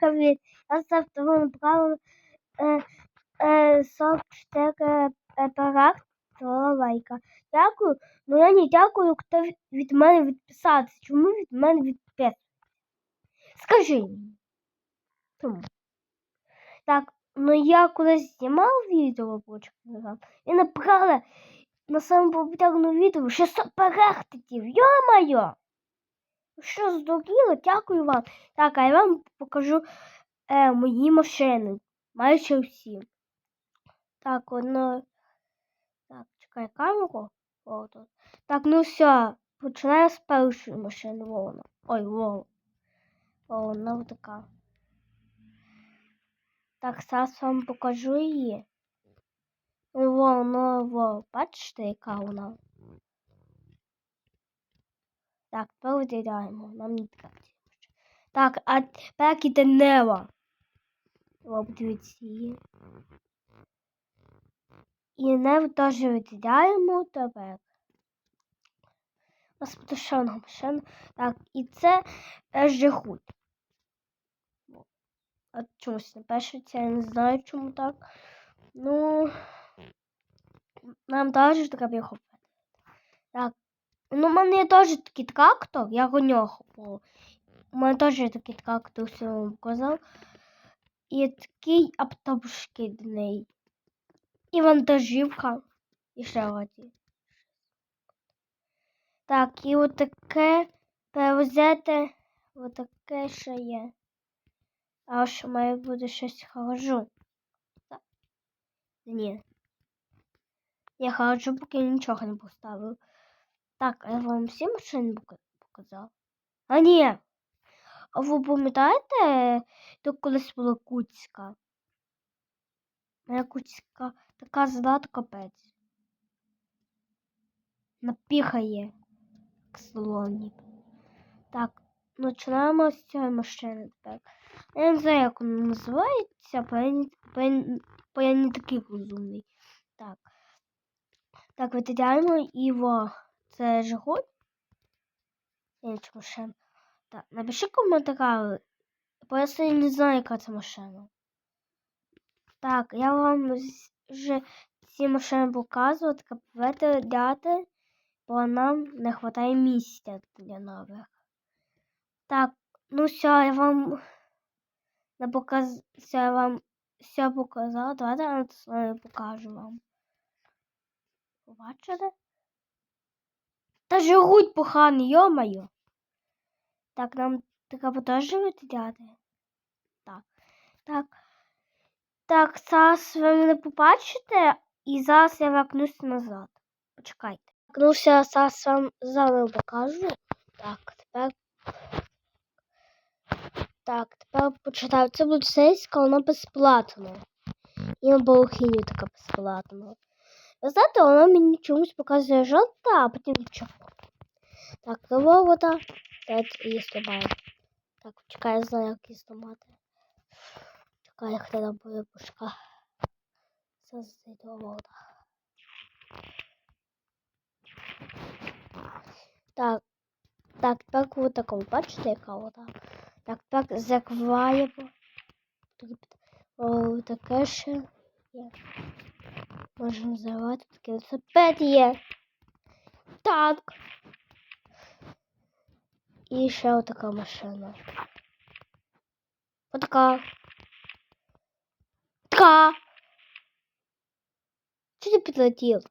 привіт. Я завтра вам набрала е, е, 44 апарат лайка. Дякую. Ну я не дякую, хто від- мене відписався. Чому від мене відписується? Скажи мені. Чому? Так, ну я колись знімав відео назад і набрала на самому популярному відео 600 переглядів. Йо-моє! Що здуріли? Дякую вам. Так, а я вам покажу е, мої машини. Майже всі. Так, одно. Так, чекай камеру. О, тут. Так, ну все. Починаю з першої машини Вовна. Ой. Вона вот така. Так, зараз вам покажу її. Во, ну, во, бачите, яка вона? Так, тепер виділяємо. Нам не треба. Так, а тепер іде Нева. О, подивіться її. І Неву теж виділяємо тепер. Буде машина. Так, і це Жигуль. А чомусь не пишеться, я не знаю, чому так. Ну, нам теж треба його. Так. Ну, в мене є теж такий трактор, я у нього. був. У мене теж такий трактор, все вам показав. І такий автобус шкідний. І вантажівка. І ще один. Так, і отаке перевезете. Отаке ще є. А що має бути щось хорошо. Так. Ні. Я хорошо, поки нічого не поставив. Так, я вам всі машини пока- показав. А ні. А ви пам'ятаєте, то колись була Куцька? Моя Куцька така зла, капець. Напіхає к салоні. Так, починаємо з цієї машини тепер. Я не знаю, як вона називається, бо я не, бо я, не- такий розумний. Так. Так, виділяємо його. Це Жигуль. Інша машина. Так, напиши коментарі, бо я сьогодні не знаю, яка це машина. Так, я вам вже ці машини показувала, так виділяти, бо нам не вистачає місця для нових. Так, ну все, я вам не показ... все, я вам все показала. Давайте я покажу вам. Побачили? Та жируть поганий, йо-моє. Так, нам треба теж виділяти. Так. Так. Так, зараз ви мене побачите, і зараз я вернусь назад. Почекайте. Ну зараз вам заново покажу. Так, тепер. Так, тепер почитаю. Це буде поліцейська, вона безплатно. І на Балахині така безплатно. Ви знаєте, вона мені чомусь показує жовта, а потім чорна. Так, нова вода. Давайте її сломаємо. Так, чекай, я знаю, як її сломати. Чекай, як треба буде пушка. Це зайде вода. Так. Так, тепер вот такого, бачите, яка вода? Так, так, закриваємо. Тут о, таке ще є. Можемо завати таке велосипед є. Так. І ще отака машина. Отака. Така. Чи ти підлетів?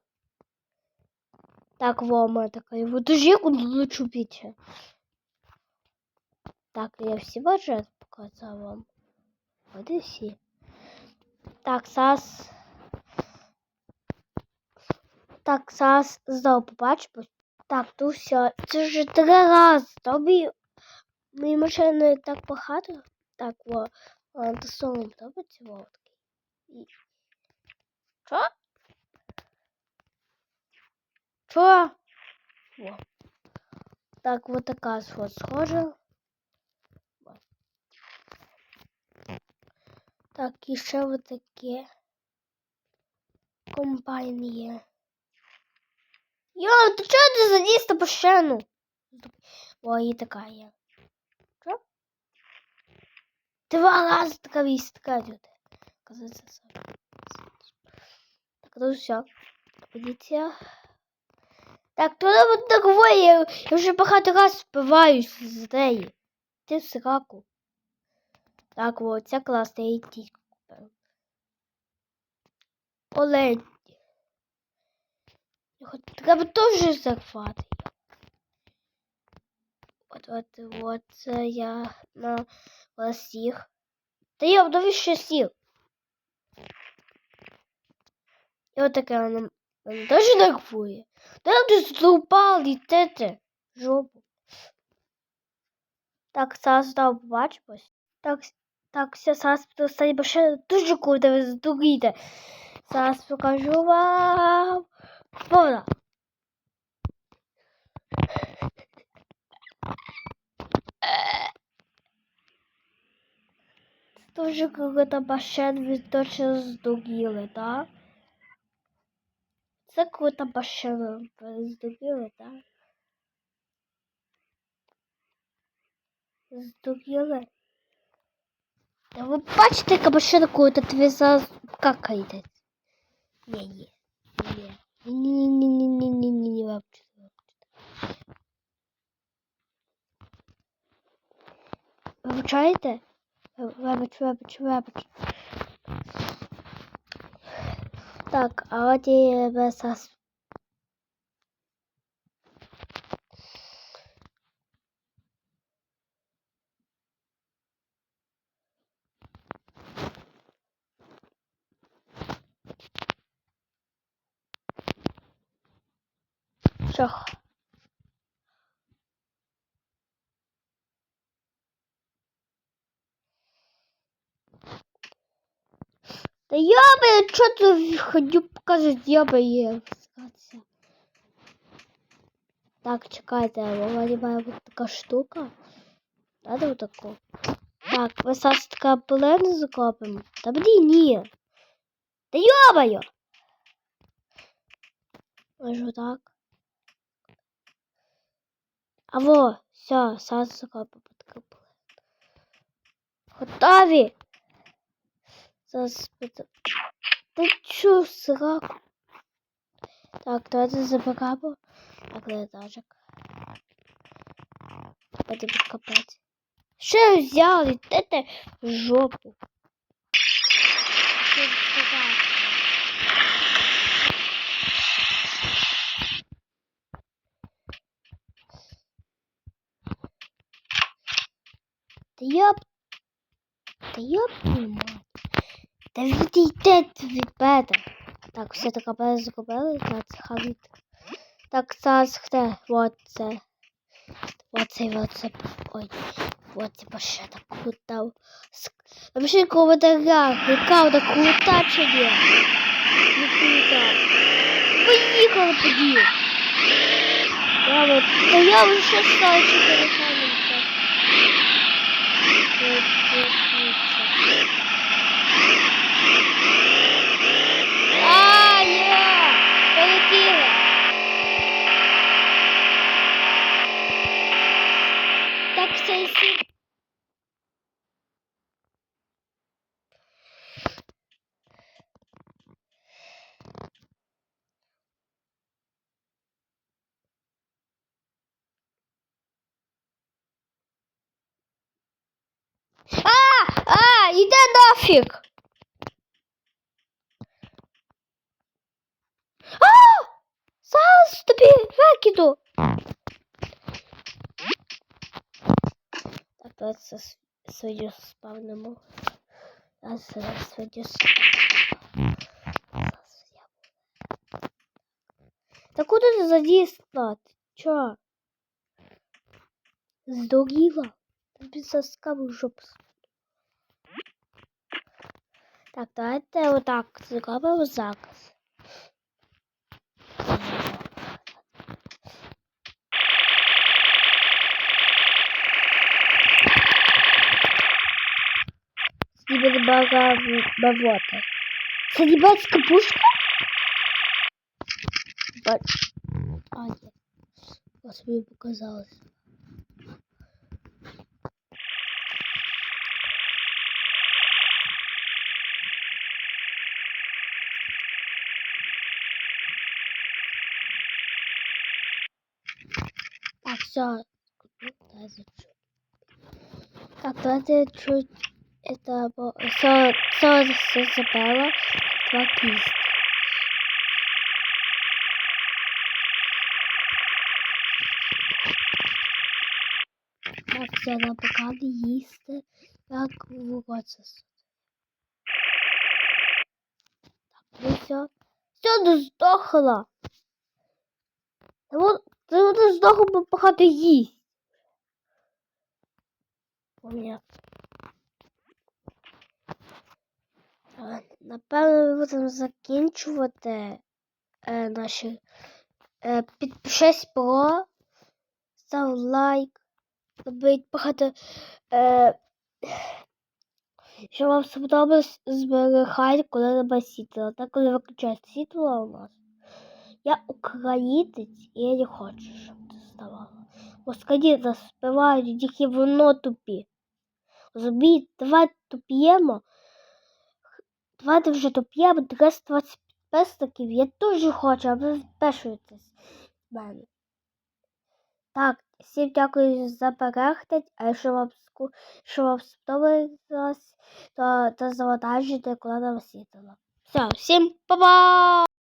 Так, вома така. Вот дуже як лучше біче. Так, я всі бачу показав вам. От і всі. Так, зараз. Так, зараз знову побачимо. Так, то все. Це вже три рази. Тобі мої машини так багато. Так, во. А, то солом подобається волки. І... Що? Що? Во. Так, вот така вот схожа. Так, і ще вот таке. Комбайн є. Йо, ти чого ти заліз на машину? О, і така є. Що? Два рази така вістка люди. Казаться сам. Так, ну все. Поліція. Так, то нам так двоє. Я вже багато раз спиваюсь з неї. Ти в сраку. Так, от, це класно, я їй тітку купив. Олень. Його треба теж захвати. От, от, от, я на всіх. Та я вдові ще сів. І от таке воно мене теж нервує. Та я тут здупав літити в жопу. Так, зараз знову побачимось. Так, так, все, зараз останнє машина дуже круто, ви здуріте. Покажу вам. Вона. Дуже круто машин, ви точно здуріли, так? Це крута машина, ви здуріли, так? Здуріли? Та ви бачите, яка машина крута, то ви зараз какаєте. Ні, ні. Ні. Вибачте, вибачте. Вибачаєте? Вибач, вибач, вибач. Так, а от і без нас. Що? Та ёбай, что ты ходю показать, ёбай, сказаться. Так, чекайте, вроде має бути така штука. Надо вот таку. Так, ми зараз така полена закопимо. Та блін, ні. Та ёбаю! Може отак. А во, все, така полена. Готові? Зараз. Та чо сраку? Так, давайте забираємо. Так, летажик. Потім підкопати. Що взяли? Дайте в жопу. Що Та ёб... Та твою мать. Та відійте від мене. Так, все таке мене зробили, так, хавіт. Так, зараз хто? Вот це. Вот це, вот це. Ой, вот це машина крута. Напиши в коментарях, яка вона крута чи ні? Не крута. Поїхали тоді. Я та я вже стала чотири камінка. Тут, тут, тут, А, є! Полетіли! Так все всі. А! А! Іде нафіг! А! Зараз тобі викиду. Так, давайте це с- свою спавнимо. Зараз зараз свою спавнимо. Зараз я- Та куди ти задіслати? Чо? Здуріла? Тобі заскав в жопу. Так, давайте отак зробимо заказ. Ніби бага бавота. Це не батька пушка? Бать... А, ні. Ось мені показалось. Все. Давайте чуть это все, все, все забрала. Два кисти. Так, все, на пока не їсти. Так, вуготься. Так, ну все. Все, ну здохла. Та вона здохла, бо багато їсть. Понятно. Напевно, ми будемо закінчувати е, наші. Е, підпишись про, став лайк, робіть багато. Е, що вам сподобалось, зберігайте, коли немає світла. Так, коли виключають світло у нас. Я українець, я не хочу, щоб це ставало. Москалі заспівають, тільки воно тупі. Розумієте, давайте туп'ємо. Давайте вже туп'ємо 320 підписників. Я дуже хочу, а ви впишуєтесь в мене. Так, всім дякую за перегляд. А якщо вам, якщо вам сподобалось, то, то завантажуйте, коли нам світло. Все, всім па-па!